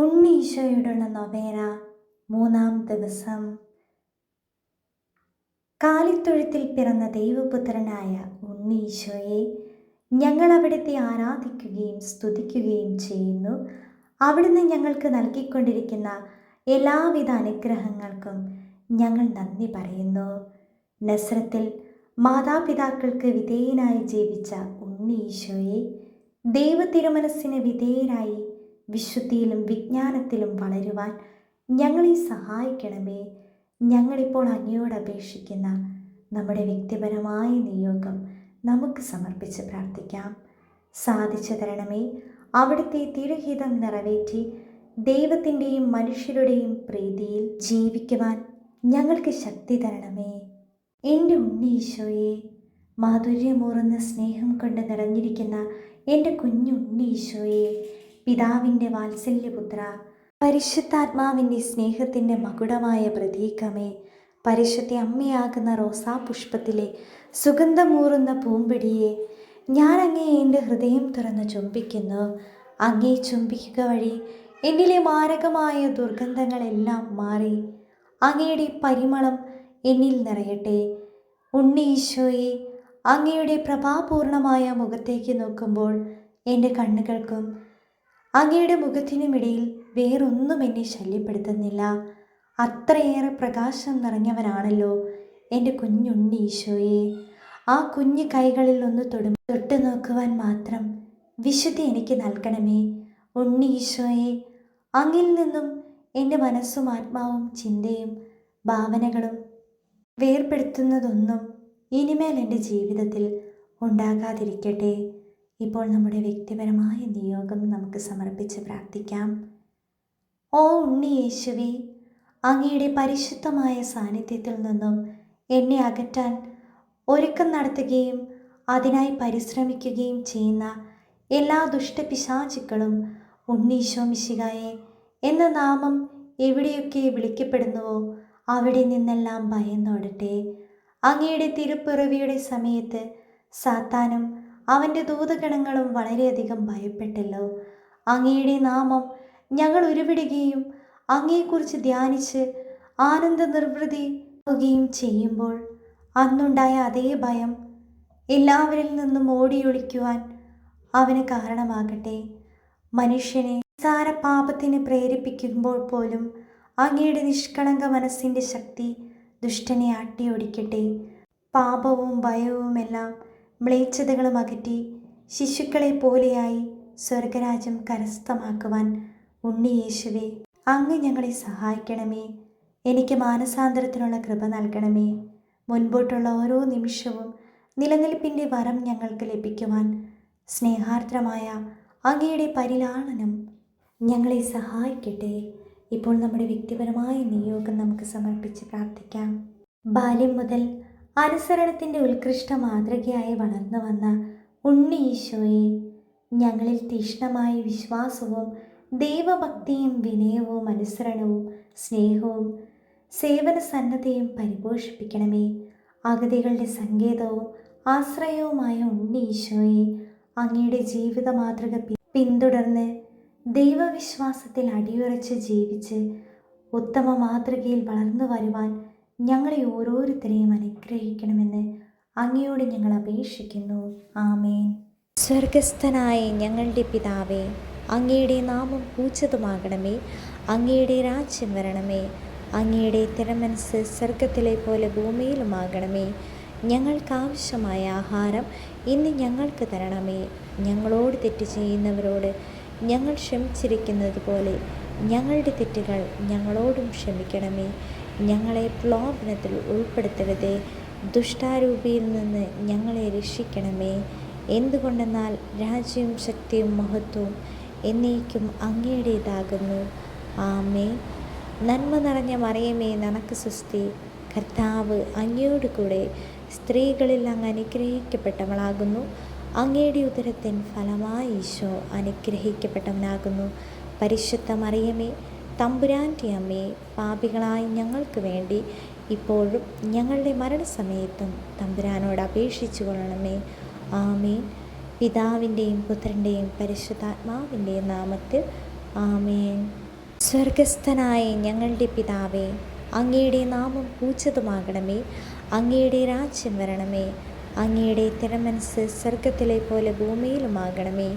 ഉണ്ണീശോയോടുള്ള നൊവേന മൂന്നാം ദിവസം. കാലിത്തൊഴുത്തിൽ പിറന്ന ദൈവപുത്രനായ ഉണ്ണീശോയെ ഞങ്ങൾ അവിടുത്തെ ആരാധിക്കുകയും സ്തുതിക്കുകയും ചെയ്യുന്നു. അവിടുന്ന് ഞങ്ങൾക്ക് നൽകിക്കൊണ്ടിരിക്കുന്ന എല്ലാവിധ അനുഗ്രഹങ്ങൾക്കും ഞങ്ങൾ നന്ദി പറയുന്നു. നസ്രത്തിൽ മാതാപിതാക്കൾക്ക് വിധേയനായി ജീവിച്ച ഉണ്ണീശോയെ ദൈവ തിരുമനസ്സിന് വിധേയരായി വിശുദ്ധിയിലും വിജ്ഞാനത്തിലും വളരുവാൻ ഞങ്ങളെ സഹായിക്കണമേ. ഞങ്ങളിപ്പോൾ അങ്ങയോട് അപേക്ഷിക്കുന്ന നമ്മുടെ വ്യക്തിപരമായ നിയോഗം നമുക്ക് സമർപ്പിച്ച് പ്രാർത്ഥിക്കാം. സാധിച്ചു തരണമേ. അവിടുത്തെ തിരുഹിതം നിറവേറ്റി ദൈവത്തിന്റെയും മനുഷ്യരുടെയും പ്രീതിയിൽ ജീവിക്കുവാൻ ഞങ്ങൾക്ക് ശക്തി തരണമേ. എന്റെ ഉണ്ണീശോയെ മാധുര്യമൂറുന്ന സ്നേഹം കൊണ്ട് നിറഞ്ഞിരിക്കുന്ന എന്റെ കുഞ്ഞു ഉണ്ണീശോയെ പിതാവിന്റെ വാത്സല്യപുത്ര പരിശുദ്ധാത്മാവിന്റെ സ്നേഹത്തിന്റെ മകുടമായ പ്രതീകമേ. പരിശുദ്ധ അമ്മയാകുന്ന റോസാപുഷ്പത്തിലെ സുഗന്ധമൂറുന്ന പൂമ്പിടിയെ ഞാൻ അങ്ങേ എന്റെ ഹൃദയം തുറന്ന് ചുംബിക്കുന്നു. അങ്ങേ ചുംബിക്കുക വഴി എന്നിലെ മാരകമായ ദുർഗന്ധങ്ങളെല്ലാം മാറി. അങ്ങയുടെ പരിമളം എന്നിൽ നിറയട്ടെ. ഉണ്ണി ഈശോയെ അങ്ങയുടെ പ്രഭാപൂർണമായ മുഖത്തേക്ക് നോക്കുമ്പോൾ എന്റെ കണ്ണുകൾക്കും അങ്ങയുടെ മുഖത്തിനുമിടയിൽ വേറൊന്നും എന്നെ ശല്യപ്പെടുത്തുന്നില്ല. അത്രയേറെ പ്രകാശം നിറഞ്ഞവനാണല്ലോ എന്റെ കുഞ്ഞുണ്ണി ഈശോയെ. ആ കുഞ്ഞു കൈകളിൽ ഒന്ന് തൊടു. തൊട്ടു നോക്കുവാൻ മാത്രം വിശുദ്ധി എനിക്ക് നൽകണമേ. ഉണ്ണി ഈശോയെ. അങ്ങിൽ നിന്നും എന്റെ മനസ്സും ആത്മാവും ചിന്തയും ഭാവനകളും വേർപെടുത്തുന്നതൊന്നും ഇനിമേൽ എന്റെ ജീവിതത്തിൽ ഉണ്ടാകാതിരിക്കട്ടെ. ഇപ്പോൾ നമ്മുടെ വ്യക്തിപരമായ നിയോഗം നമുക്ക് സമർപ്പിച്ച് പ്രാർത്ഥിക്കാം. ഓ ഉണ്ണി യേശുവി അങ്ങയുടെ പരിശുദ്ധമായ സാന്നിധ്യത്തിൽ നിന്നും എന്നെ അകറ്റാൻ ഒരുക്കം നടത്തുകയും അതിനായി പരിശ്രമിക്കുകയും ചെയ്യുന്ന എല്ലാ ദുഷ്ടപിശാചുക്കളും ഉണ്ണീശോ മിശികായെ എന്ന നാമം എവിടെയൊക്കെ വിളിക്കപ്പെടുന്നുവോ അവിടെ നിന്നെല്ലാം ഭയന്നോടട്ടെ. അങ്ങയുടെ തിരുപ്പിറവിയുടെ സമയത്ത് സാത്താനും അവന്റെ ദൂതഗണങ്ങളും വളരെയധികം ഭയപ്പെട്ടല്ലോ. അങ്ങയുടെ നാമം ഞങ്ങൾ ഉരുവിടുകയും അങ്ങയെക്കുറിച്ച് ധ്യാനിച്ച് ആനന്ദ നിർവൃതി ആവുകയും ചെയ്യുമ്പോൾ അന്നുണ്ടായ അതേ ഭയം എല്ലാവരിൽ നിന്നും ഓടിയൊളിക്കുവാൻ അവന് കാരണമാകട്ടെ. മനുഷ്യനെ നിസാര പാപത്തിന് പ്രേരിപ്പിക്കുമ്പോൾ പോലും അങ്ങയുടെ നിഷ്കളങ്ക മനസ്സിന്റെ ശക്തി ദുഷ്ടനെ ആട്ടിയൊടിക്കട്ടെ. പാപവും ഭയവുമെല്ലാം മ്ലേച്ഛതകളും അകറ്റി ശിശുക്കളെ പോലെയായി സ്വർഗരാജ്യം കരസ്ഥമാക്കുവാൻ ഉണ്ണിയേശുവെ അങ്ങ് ഞങ്ങളെ സഹായിക്കണമേ. എനിക്ക് മാനസാന്തരത്തിനുള്ള കൃപ നൽകണമേ. മുൻപോട്ടുള്ള ഓരോ നിമിഷവും നിലനിൽപ്പിന്റെ വരം ഞങ്ങൾക്ക് ലഭിക്കുവാൻ സ്നേഹാർദ്രമായ അങ്ങയുടെ പരിലാളനം ഞങ്ങളെ സഹായിക്കട്ടെ. ഇപ്പോൾ നമ്മുടെ വ്യക്തിപരമായ നിയോഗം നമുക്ക് സമർപ്പിച്ച് പ്രാർത്ഥിക്കാം. ബാല്യം മുതൽ അനുസരണത്തിന്റെ ഉത്കൃഷ്ട മാതൃകയായി വളർന്നു വന്ന ഉണ്ണി ഈശോയെ ഞങ്ങളിൽ തീഷ്ണമായ വിശ്വാസവും ദൈവഭക്തിയും വിനയവും അനുസരണവും സ്നേഹവും സേവന സന്നദ്ധയും പരിപോഷിപ്പിക്കണമേ. അഗതികളുടെ സങ്കേതവും ആശ്രയവുമായ ഉണ്ണി ഈശോയെ അങ്ങയുടെ ജീവിത മാതൃക പിന്തുടർന്ന് ദൈവവിശ്വാസത്തിൽ അടിയുറച്ച് ജീവിച്ച് ഉത്തമ മാതൃകയിൽ വളർന്നു വരുവാൻ ഞങ്ങളെ ഓരോരുത്തരെയും അനുഗ്രഹിക്കണമെന്ന് അങ്ങയോട് ഞങ്ങൾ അപേക്ഷിക്കുന്നു. ആമേൻ. സ്വർഗസ്ഥനായ ഞങ്ങളുടെ പിതാവേ അങ്ങയുടെ നാമം പൂച്ചതുമാകണമേ അങ്ങയുടെ രാജ്യം വരണമേ. അങ്ങയുടെ തിരമനസ് സ്വർഗത്തിലെ പോലെ ഭൂമിയിലുമാകണമേ. ഞങ്ങൾക്കാവശ്യമായ ആഹാരം ഇന്ന് ഞങ്ങൾക്ക് തരണമേ. ഞങ്ങളോട് തെറ്റ് ചെയ്യുന്നവരോട് ഞങ്ങൾ ക്ഷമിച്ചിരിക്കുന്നത് പോലെ ഞങ്ങളുടെ തെറ്റുകൾ ഞങ്ങളോടും ക്ഷമിക്കണമേ. ഞങ്ങളെ പ്രലോഭനത്തിൽ ഉൾപ്പെടുത്തരുതേ. ദുഷ്ടാരൂപിയിൽ നിന്ന് ഞങ്ങളെ രക്ഷിക്കണമേ. എന്തുകൊണ്ടെന്നാൽ രാജ്യവും ശക്തിയും മഹത്വവും എന്നേക്കും അങ്ങയുടേതാകുന്നു. ആമേ നന്മ നിറഞ്ഞ മറിയമേ നനക്ക് സുസ്തി കർത്താവ് അങ്ങയോട് കൂടെ സ്ത്രീകളിൽ അങ്ങ് അനുഗ്രഹിക്കപ്പെട്ടവളാകുന്നു. അങ്ങയുടെ ഉദരത്തിൻ ഫലമായി ഈശോ അനുഗ്രഹിക്കപ്പെട്ടവനാകുന്നു. പരിശുദ്ധ മറിയമേ തമ്പുരാന്റെ അമ്മയെ പാപികളായി ഞങ്ങൾക്ക് വേണ്ടി ഇപ്പോഴും ഞങ്ങളുടെ മരണസമയത്തും തമ്പുരാനോട് അപേക്ഷിച്ചു കൊള്ളണമേ. ആമേൻ. പിതാവിന്റെയും പുത്രന്റെയും പരിശുദ്ധാത്മാവിന്റെയും നാമത്തിൽ ആമേൻ. സ്വർഗസ്ഥനായ ഞങ്ങളുടെ പിതാവേ അങ്ങയുടെ നാമം പൂച്ചതുമാകണമേ അങ്ങയുടെ രാജ്യം വരണമേ. അങ്ങയുടെ തിരമനസ് സ്വർഗത്തിലെ പോലെ ഭൂമിയിലുമാകണമേ.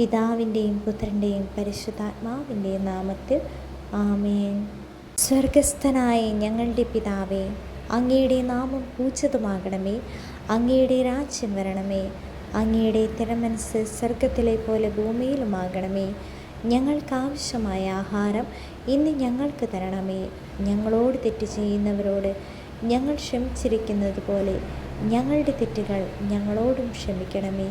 പിതാവിന്റെയും പുത്രന്റെയും പരിശുദ്ധാത്മാവിന്റെയും നാമത്തിൽ ആമേൻ. സ്വർഗസ്ഥനായ ഞങ്ങളുടെ പിതാവേ അങ്ങയുടെ നാമം പൂച്ചതുമാകണമേ അങ്ങയുടെ രാജ്യം വരണമേ അങ്ങയുടെ തിരമനസ് സ്വർഗത്തിലെ പോലെ ഭൂമിയിലുമാകണമേ. ഞങ്ങൾക്കാവശ്യമായ ആഹാരം ഇന്ന് ഞങ്ങൾക്ക് തരണമേ. ഞങ്ങളോട് തെറ്റ് ചെയ്യുന്നവരോട് ഞങ്ങൾ ക്ഷമിച്ചിരിക്കുന്നത് പോലെ ഞങ്ങളുടെ തെറ്റുകൾ ഞങ്ങളോടും ക്ഷമിക്കണമേ.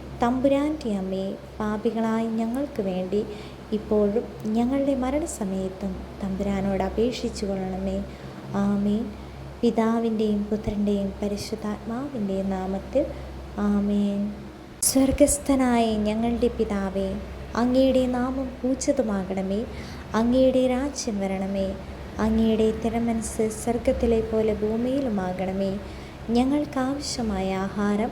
തമ്പുരാന്റെ അമ്മയെ പാപികളായി ഞങ്ങൾക്ക് വേണ്ടി ഇപ്പോഴും ഞങ്ങളുടെ മരണസമയത്തും തമ്പുരാനോട് അപേക്ഷിച്ചു കൊള്ളണമേ. ആമേൻ. പിതാവിന്റെയും പുത്രന്റെയും പരിശുദ്ധാത്മാവിന്റെയും നാമത്തിൽ ആമേൻ. സ്വർഗസ്ഥനായ ഞങ്ങളുടെ പിതാവേ അങ്ങയുടെ നാമം പൂച്ചതുമാകണമേ. അങ്ങയുടെ രാജ്യം വരണമേ. അങ്ങയുടെ തിരമനസ് സ്വർഗത്തിലെ പോലെ ഭൂമിയിലുമാകണമേ. ഞങ്ങൾക്കാവശ്യമായ ആഹാരം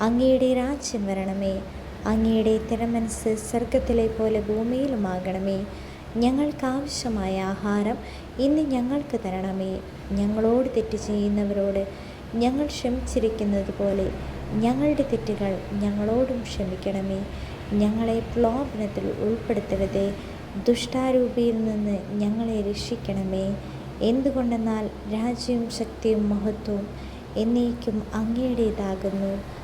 അങ്ങയുടെ രാജ്യം വരണമേ. അങ്ങയുടെ തിരമനസ് സ്വർഗത്തിലെ പോലെ ഭൂമിയിലുമാകണമേ. ഞങ്ങൾക്കാവശ്യമായ ആഹാരം ഇന്ന് ഞങ്ങൾക്ക് തരണമേ. ഞങ്ങളോട് തെറ്റ് ചെയ്യുന്നവരോട് ഞങ്ങൾ ക്ഷമിച്ചിരിക്കുന്നത് പോലെ ഞങ്ങളുടെ തെറ്റുകൾ ഞങ്ങളോടും ക്ഷമിക്കണമേ. ഞങ്ങളെ പ്രലോഭനത്തിൽ ഉൾപ്പെടുത്തരുതേ. ദുഷ്ടാരൂപിയിൽ നിന്ന് ഞങ്ങളെ രക്ഷിക്കണമേ. എന്തുകൊണ്ടെന്നാൽ രാജ്യവും ശക്തിയും മഹത്വവും എന്നേക്കും അങ്ങയുടേതാകുന്നു.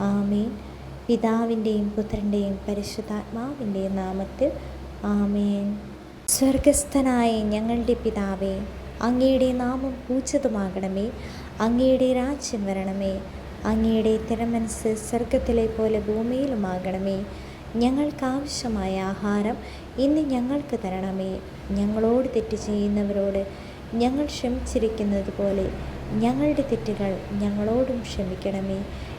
ആമേൻ. പിതാവിന്റെയും പുത്രന്റെയും പരിശുദ്ധാത്മാവിന്റെയും നാമത്തിൽ ആമേൻ. സ്വർഗസ്ഥനായ ഞങ്ങളുടെ പിതാവേ അങ്ങയുടെ നാമം പൂച്ചതുമാകണമേ അങ്ങയുടെ രാജ്യം വരണമേ അങ്ങയുടെ തിരമനസ് സ്വർഗത്തിലെ പോലെ ഭൂമിയിലുമാകണമേ. ഞങ്ങൾക്കാവശ്യമായ ആഹാരം ഇന്ന് ഞങ്ങൾക്ക് തരണമേ. ഞങ്ങളോട് തെറ്റ് ചെയ്യുന്നവരോട് ഞങ്ങൾ ക്ഷമിച്ചിരിക്കുന്നത് പോലെ ഞങ്ങളുടെ തെറ്റുകൾ ഞങ്ങളോടും ക്ഷമിക്കണമേ.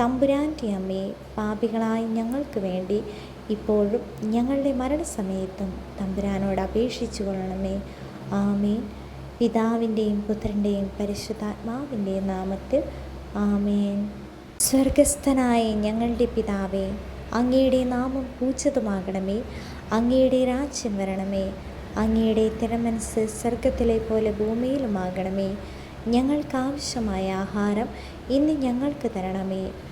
തമ്പുരാന്റെ അമ്മയെ പാപികളായി ഞങ്ങൾക്ക് വേണ്ടി ഇപ്പോഴും ഞങ്ങളുടെ മരണസമയത്തും തമ്പുരാനോട് അപേക്ഷിച്ചു കൊള്ളണമേ ആമേൻ. പിതാവിന്റെയും പുത്രന്റെയും പരിശുദ്ധാത്മാവിന്റെയും നാമത്തിൽ ആമേൻ. സ്വർഗസ്ഥനായ ഞങ്ങളുടെ പിതാവേ അങ്ങയുടെ നാമം പൂച്ചതുമാകണമേ അങ്ങയുടെ രാജ്യം വരണമേ. അങ്ങയുടെ തിരമനസ് സ്വർഗത്തിലെ പോലെ ഭൂമിയിലുമാകണമേ. ഞങ്ങൾക്കാവശ്യമായ ആഹാരം ഇന്ന് ഞങ്ങൾക്ക് തരണമേ.